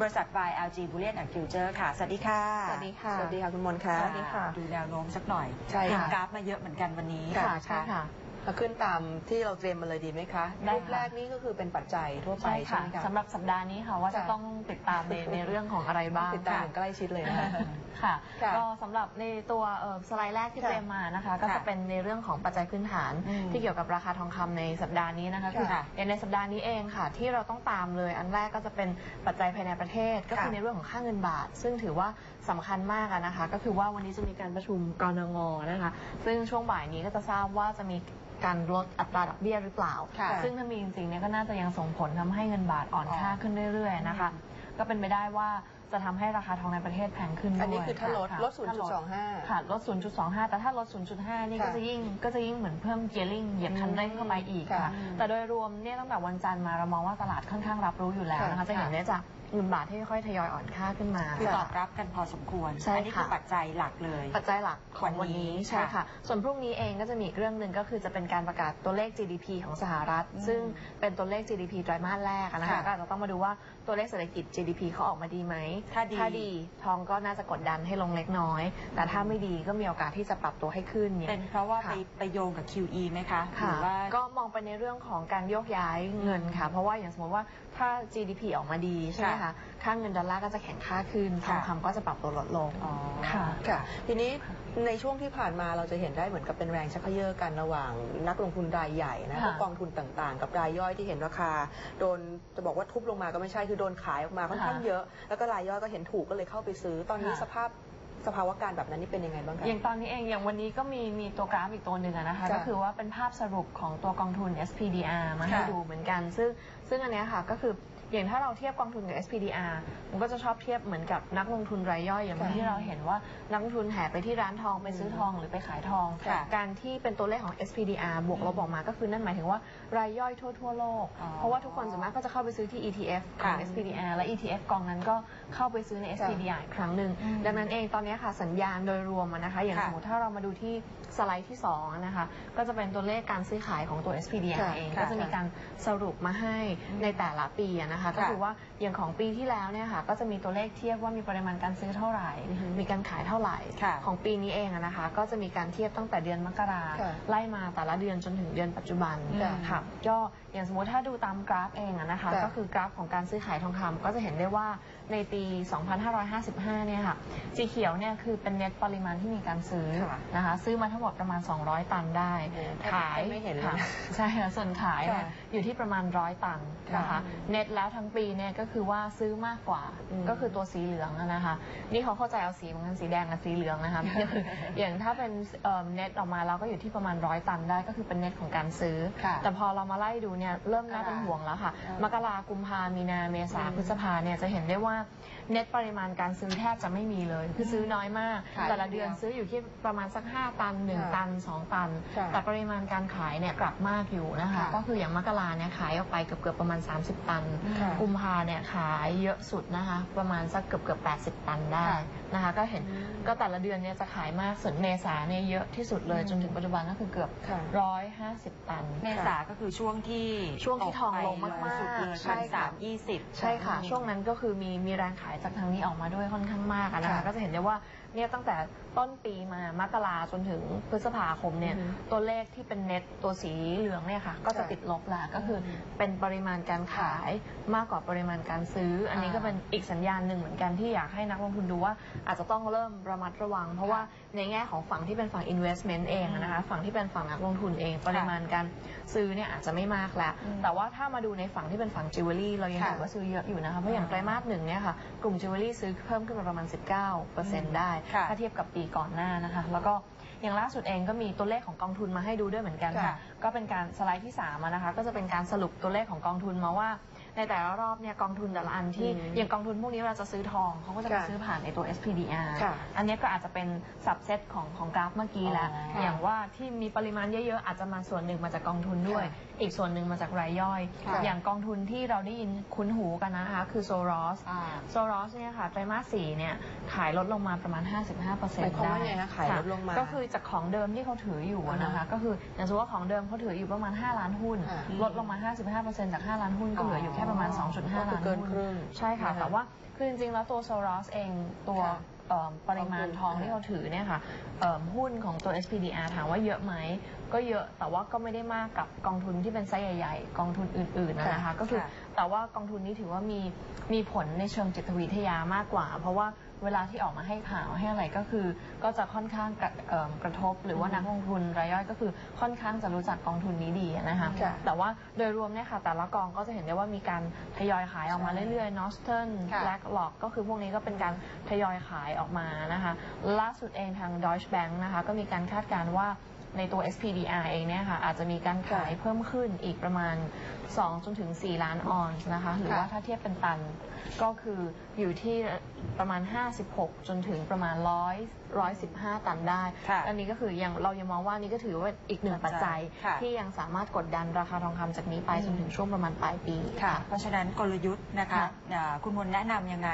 บริษัท y LG Bullion and Future ค่ะ สวัสดีค่ะ สวัสดีค่ะ สวัสดีค่ะคุณมนต์ค่ะสวัสดีค่ะ ดูแนวโน้มสักหน่อยใช่ค่ะขึ้นกราฟมาเยอะเหมือนกันวันนี้ ค่ะใช่ค่ะ มาขึ้นตามที่เราเตรียมมาเลยดีไหมคะได้รูปค่ะ แรกนี่ก็คือเป็นปัจจัยทั่วไปใช่ใช่ค่ะไหมคะ สำหรับสัปดาห์นี้ค่ะว่าจะค่ะ ต้องติดตามในในเรื่องของอะไรบ้างติดตามค่ะอย่างใกล้ชิดเลยนะคะ ค่ะค่ะก็สำหรับในตัวเอ่อสไลด์แรกที่ค่ะเตรียมมานะคะ ก็จะเป็นในเรื่องของปัจจัยพื้นฐานอืมที่เกี่ยวกับราคาทองคำในสัปดาห์นี้นะคะคือค่ะอย่างในสัปดาห์นี้เองค่ะ ที่เราต้องตามเลยอันแรกก็จะเป็นปัจจัยภายในประเทศ ก็คือค่ะในเรื่องของค่าเงินบาท ซึ่งถือว่าสำคัญมากอะนะคะ ก็คือว่าวันนี้จะมีการประชุมกรงงนะคะ ซึ่งช่วงบ่ายนี้ก็จะทราบว่าจะมีการลดอัตราดอกเบี้ยหรือเปล่า ค่ะซึ่งถ้ามีจริงๆเนี่ยก็น่าจะยังส่งผลทำให้เงินบาทอ่อนค่าขึ้นเรื่อยๆนะคะ ก็เป็นไปได้ว่า จะทำให้ราคาทองในประเทศแพงขึ้นด้วยอันนี้คือถ้าลดค่ะลดถ้า0.25 ค่ะลด 0.25 แต่ถ้าลด 0.5 นี่ค่ะก็จะยิ่งก็จะยิ่งเหมือนเพิ่มเกียร์ลิงเหยียบคันเร่งเข้าไปอีกค่ะ ค่ะแต่โดยรวมเนี่ยตั้งแต่วันจันทร์มาเรามองว่าตลาดค่อนข้างรับรู้อยู่แล้วนะคะค่ะจะเห็นได้จากเงินบาทที่ค่อยๆทยอยอ่อนค่าขึ้นมา คือตอบรับกันพอสมควร ใช่อันี้คือค่ะปัจจัยหลักเลย ปัจจัยหลักของวันนี้วันนี้ใช่ค่ะ ค่ะส่วนพรุ่งนี้เองก็จะมีอีกเรื่องหนึ่งก็คือจะเป็นการประกาศตัวเลข GDP ของสหรัฐ อืมซึ่งเป็นตัวเลข GDP ไตรมาสแรกอะนะคะค่ะก็อาจจะต้องมาดูว่าตัวเลขเศรษฐกิจ GDP เขาออกมาดีไหมถ้าดี ถ้าดีทองก็น่าจะกดดันให้ลงเล็กน้อย แต่ถ้าไม่ดีก็มีโอกาสที่จะปรับตัวให้ขึ้นเนี่ย เป็นเพราะว่าค่ะ ไปไปโยงกับ QE ไหมคะหค่ะรือว่า ก็มองไปในเรื่องของการโยกย้ายเงินค่ะ เพราะว่าอย่างสมมติว่าถ้า GDP ออกมาดีใช่ไหมค่ะคะค่าเงินดอลลาร์ก็จะแข็งค่าขึ้นทองค่ะคำก็จะปรับตัวลดลง อ๋อค่ะ ค่ะ ทีนี้ ในช่วงที่ผ่านมาเราจะเห็นได้เหมือนกับเป็นแรงชักเขย่อกันระหว่างนักลงทุนรายใหญ่นะค่ะพวกกองทุนต่างๆ กับรายย่อยที่เห็นราคา โดนจะบอกว่าทุบลงมาก็ไม่ใช่คือโดนขายออกมาค่อนข้างเยอะ แล้วก็รายย่อยก็เห็นถูกก็เลยเข้าไปซื้อ ตอนนี้ค่ะสภาพสภาวะการแบบนั้นนี่เป็นยังไงบ้างคะอย่างตอนนี้เองอย่างวันนี้ก็มีมีตัวกราฟอีกตัวหนึ่งอะนะคะค่ะก็คือว่าเป็นภาพสรุปของตัวกองทุน SPDR มาให้ค่ะดูเหมือนกัน ซึ่งซึ่งอันเนี้ยค่ะก็คือ อย่างถ้าเราเทียบกองทุนกับ SPDR มันก็จะชอบเทียบเหมือนกับนักลงทุนรายย่อยอย่างค่ะที่เราเห็นว่านักลงทุนแห่ไปที่ร้านทองไปซื้อทองหรือไปขายทองค่ะการที่เป็นตัวเลขของ SPDR บวกลบออกมาก็คือนั่นหมายถึงว่ารายย่อยทั่วทั่วโลกอ๋อเพราะว่าทุกคนส่วนมากก็จะเข้าไปซื้อที่ ETF ของค่ะ SPDR และ ETF กองนั้นก็เข้าไปซื้อใน SPDR อีกครั้งหนึ่งอืมดังนั้นเองตอนนี้ค่ะสัญญาณโดยรวมอะนะคะอย่างค่ะสมมติถ้าเรามาดูที่สไลด์ที่2อะนะคะก็จะเป็นตัวเลขการซื้อขายของตัว SPDR ค่ะเองค่ะก็จะมีการสรุปมาให้ในแต่ละปีอะนะคะก็ค่ะคือว่าอย่างของปีที่แล้วเนี่ยค่ะก็จะมีตัวเลขเทียบว่ามีปริมาณการซื้อเท่าไหร่อือฮึมีการขายเท่าไหร่ค่ะของปีนี้เองอะนะคะ ก็จะมีการเทียบตั้งแต่เดือนมกราค่ะไล่มาแต่ละเดือนจนถึงเดือนปัจจุบันค่ะค่ะก็ อย่างสมมติถ้าดูตามกราฟเองอะนะคะค่ะก็คือกราฟของการซื้อขายทองคำก็จะเห็นได้ว่าในปี 2555 เนี่ยค่ะสีเขียวเนี่ยคือเป็นเน็ตปริมาณที่มีการซื้อค่ะนะคะซื้อมาทั้งหมดประมาณ 200 ตันได้ โอ้แทบขายแทบไม่เห็นเลยค่ะใช่ค่ะส่วนขายเนี่ยค่ะอยู่ที่ประมาณร้อยตันนะคะค่ะเน็ตแล้วทั้งปีเนี่ยก็คือว่าซื้อมากกว่าอืมก็คือตัวสีเหลืองอะนะคะ นี่เขาเข้าใจเอาสีเหมือนกันสีแดงกับสีเหลืองนะคะ อย่างถ้าเป็นเอ่อเน็ตออกมาแล้วก็อยู่ที่ประมาณร้อยตันได้ก็คือเป็นเน็ตของการซื้อ ค่ะ แต่พอเรามาไล่ดูเนี่ยเริ่มน่าเป็นห่วงแล้วค่ะอ่ามมกรากุมภามีนาเมษาอืมพฤษภาเนี่ยจะเห็นได้ว่าเน็ตปริมาณการซื้อแทบจะไม่มีเลย คือซื้อน้อยมากขายแต่ละเดือนซื้ออยู่ที่ประมาณสัก 5 ตัน1ค่ะตัน 2 ตันค่ะแต่ปริมาณการขายเนี่ยกลับมากอยู่นะคะค่ะก็คืออย่างมกราเนี่ยขายออกไปเกือบเกือบๆประมาณ 30 ตันค่ะกุมภาเนี่ยขายเยอะสุดนะคะ ประมาณสักเกือบเกือบ 80 ตันได้ค่ะนะคะ ก็เห็นก็แต่ละเดือนเนี่ยจะขายมาก ส่วนเมษาเนี่ยเยอะที่สุดเลยจนถึงปัจจุบันก็คือเกือบค่ะร้อยห้าสิบตัน เมษาก็คือช่วงที่ช่วงที่ทองลงตไปมากๆสุดเลยใช่พันค่ะ สามยี่สิบ ใช่ค่ะ ช่วงนั้นก็คือมีมีแรงขายจากทางนี้ออกมาด้วยค่อนข้างมากอะนะคะค่ะ ก็จะเห็นได้ว่า เนี่ยตั้งแต่ต้นปีมามกราจนถึงพฤษภาคมเนี่ยอือฮึตัวเลขที่เป็นเน็ตตัวสีเหลืองเนี่ยค่ะก็จะค่ะติดลบแหละก็คืออมเป็นปริมาณการขายมากกว่าปริมาณการซื้อ อันนี้ก็อ่า เป็นอีกสัญญาณหนึ่งเหมือนกันที่อยากให้นักลงทุนดูว่า อาจจะต้องเริ่มระมัดระวัง เพราะว่าในแง่ของฝั่งที่เป็นฝั่ง investment เองอะนะคะฝั่งที่เป็นฝั่งนักลงทุนเองปริมาณการซื้อเนี่ยอาจจะไม่มากแล้ว อืมแต่ว่าถ้ามาดูในฝั่งที่เป็นฝั่งจิวเวลรี่เรายังค่ะถือว่าซื้อเยอะอยู่นะคะเพราะอย่างไตรมาสหนึ่งเนี่ยค่ะกลุ่มจิวเวลรี่ซื้อเพิ่มขึ้นมาประมาณ 19%ได้ค่ะถ้าเทียบกับปีก่อนหน้านะคะ แล้วก็อย่างล่าสุดเองก็มีตัวเลขของกองทุนมาให้ดูด้วยเหมือนกันค่ะค่ะก็เป็นการสไลด์ที่3อะนะคะ ก็จะเป็นการสรุปตัวเลขของกองทุนมาว่า ในแต่ละรอบเนี่ยกองทุนแต่ละอันที่อืมอย่างกองทุนพวกนี้เวลาจะซื้อทองเขาก็จะไปค่ะซื้อผ่านในตัว SPDR ค่ะอันนี้ก็อาจจะเป็นสับเซตของของกราฟเมื่อกี้แล้วอ๋อค่ะอย่างว่าที่มีปริมาณเยอะๆ อาจจะมาส่วนหนึ่งมาจากกองทุนด้วยค่ะอีกส่วนหนึ่งมาจากรายย่อยค่ะอย่างกองทุนที่เราได้ยินคุ้นหูกันนะคะ คือโซรอสอ่าโซรอสเนี่ยค่ะไตรมาสสี่เนี่ยขายลดลงมาประมาณ 55เปอร์เซ็นหมายต์ความได้ว่าไงคะขายลดลงมา ก็คือจากของเดิมที่เขาถืออยู่อะนะคะอ่าฮะก็คืออย่างสมมติว่าของเดิมเขาถืออยู่ประมาณ 5 ล้านหุ้นอ่าลดลงมา 55เปอร์เซ็นต์จาก 5 ล้านหุ้นก็เหลืออยู่แค่ประมาณอ๋อ2.5ก็ล้านคือเกินหุ้ครึ่งใช่ค่ะนะคะแต่ว่าคือจริงๆ แล้วตัวโซลาร์เองตัวค่ะเอิ่มปริมาณทองกองทุนที่เขาถือเนี่ยค่ะเอิ่มหุ้นของตัว SPDR ถามว่าเยอะไหม ก็เยอะแต่ว่าก็ไม่ได้มากกับกองทุนที่เป็นไซส์ใหญ่ๆ กองทุนอื่นๆนะนะคะ ก็คือค่ะแต่ว่ากองทุนนี้ถือว่ามีมีผลในเชิงจิตวิทยามากกว่า เพราะว่า เวลาที่ออกมาให้ข่าวให้อะไรก็คือ ก็จะค่อนข้างกระเอิ่มกระทบ หรือว่านักลงทุนรายย่อยก็คือค่อนข้างจะรู้จักกองทุนนี้ดีนะคะค่ะ แต่ว่าโดยรวมเนี่ยค่ะแต่ละกองก็จะเห็นได้ว่ามีการทยอยขายออกมาเรื่อยๆ Northern ค่ะ BlackRock ก็คือพวกนี้ก็เป็นการทยอยขายออกมานะคะล่าสุดเองทาง Deutsche Bank นะคะก็มีการคาดการณ์ว่า ในตัว SPDR เองเนี่ยค่ะอาจจะมีการขายเพิ่มขึ้นอีกประมาณ 2 จนถึง 4 ล้านออนซ์นะคะ หรือว่าถ้าเทียบเป็นตันก็คืออยู่ที่ประมาณ 56 จนถึงประมาณ100 115 ตันได้ ค่ะอันนี้ก็คือยังเรายังมองว่านี่ก็ถือว่าอีกหนึ่งปัจจัย ค่ะที่ยังสามารถกดดันราคาทองคำจากนี้ไปอืม จนถึงช่วงประมาณปลายปี ค่ะ เพราะฉะนั้นกลยุทธ์นะคะค่ะอ่าคุณมนต์แนะนำยังไง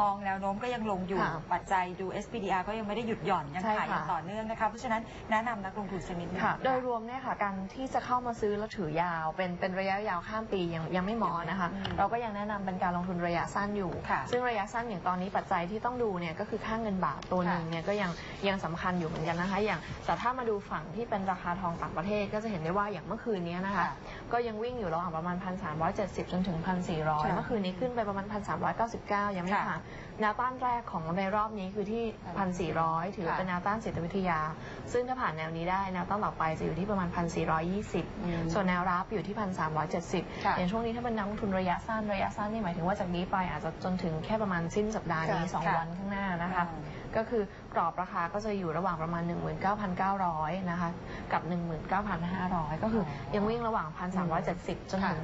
มองแนวโน้มก็ยังลงอยู่ ค่ะปัจจัยดู SPDR ก็ยังไม่ได้หยุดหย่อน ยังใช่ขายอย่างค่ะ ต่อเนื่องนะคะ เพราะฉะนั้นแนะนำนักลงทุนชนิดหนึง ค่ะโดยรวมเนี่ยค่ะการที่จะเข้ามาซื้อแล้วถือยาว เป็นเป็นระยะยาวข้ามปียังยังไม่เหมาะนะคะ อืมเราก็ยังแนะนำเป็นการลงทุนระยะสั้นอยู่ ค่ะซึ่งระยะสั้นอย่างตอนนี้ปัจจัยที่ต้องดูเนี่ยก็คือค่าเงินบาทตัวหนึ่งเนี่ยก็ยังยังสำคัญอยู่เหมือนกันนะคะ อย่างแต่ถ้ามาดูฝั่งที่เป็นราคาทองต่างประเทศก็จะเห็นได้ว่าอย่างเมื่อคืนนี้นะคะ ค่ะก็ยังวิ่งอยู่ระหว่างประมาณ 1,370 จนถึง1,400ค่ะเมื่อคืนนี้ขึ้นไปประมาณ 1,399 ยังไม่ค่ะผ่านแนวต้านแรกของในรอบนี้คือที่ 1,400 ถือว่าเป็นแนวต้านจิตวิทยา ซึ่งถ้าผ่านแนวนี้ได้แนวต้านต่อไปจะอยู่ที่ประมาณ อืม1,420 ส่วนแนวรับอยู่ที่ค่ะ1,370อย่างช่วงนี้ถ้าเป็นนักลงทุนระยะสั้นระยะสั้นนี่หมายถึงว่าจากนี้ไปอาจจะจนถึงแค่ประมาณสิ้นสัปดาห์นี้ค่ะสองค่ะ วันข้างหน้านะคะอืมก็คือ กรอบราคาก็จะอยู่ระหว่างประมาณ 19,900 นะคะ กับ 19,500 ก็คืออยังวิ่งระหว่าง 1,370 จนถึง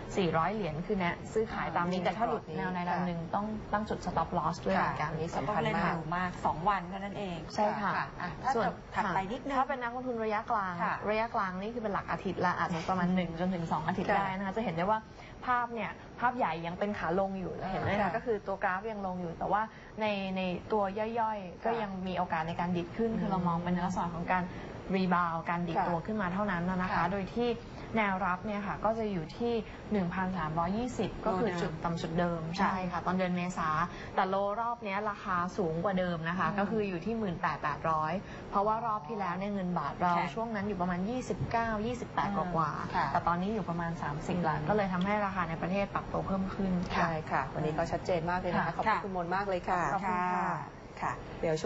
1,400 เหรียญคือแนะซื้อขายตามนี้แต่ถ้าหลุดแนวในระดับหนึ่งต้องตั้งจุด stop loss ด้วยเหมือนกันนี่ก็สำต้องคัญเล่นมากเร็วมาก 2 วันเท่านั้นเองใช่ค่ะอ่ถ้าส่วนถัดไปนิดนึงถ้าเป็นนักลงทุนระยะกลางค่ะระยะกลางนี่คือเป็นหลักอาทิตย์ละอาจจะประมาณ 1 จนถึง 2 อาทิตย์ค่ะได้นะคะจะเห็นได้ว่าภาพเนี่ยภาพใหญ่ยังเป็นขาลงอยู่เห็นไหมค่ะคะก็คือตัวกราฟยังลงอยู่แต่ว่าในในตัวย่อยๆก็ยังมีโอกาสในการดิดขึ้น คือเรามองเป็นลักษณะของการรีบาวการดิดค่ะตัวขึ้นมาเท่านั้นนะนะคะค่ะโดยที่แนวรับเนี่ยค่ะก็จะอยู่ที่ 1,320 ก็คือจุดต่ำสุดเดิมใช่ค่ะ ตอนเดือนเมษา แต่โลรอบเนี้ยราคาสูงกว่าเดิมนะคะอืมก็คืออยู่ที่ 18,800 เพราะว่ารอบที่แล้วเนี่ยเงินบาทเราค่ะช่วงนั้นอยู่ประมาณ 29 28 กว่ากว่าๆค่ะแต่ตอนนี้อยู่ประมาณ 30ละก็เลยทำให้ราคาในประเทศปรับตัวเพิ่มขึ้นใช่ค่ะ วันนี้ก็ชัดเจนมากเลยนะคะค่ะขอบคุณคุณมนต์มากเลยค่ะขอบคุณค่ะค่ะเดี๋ยว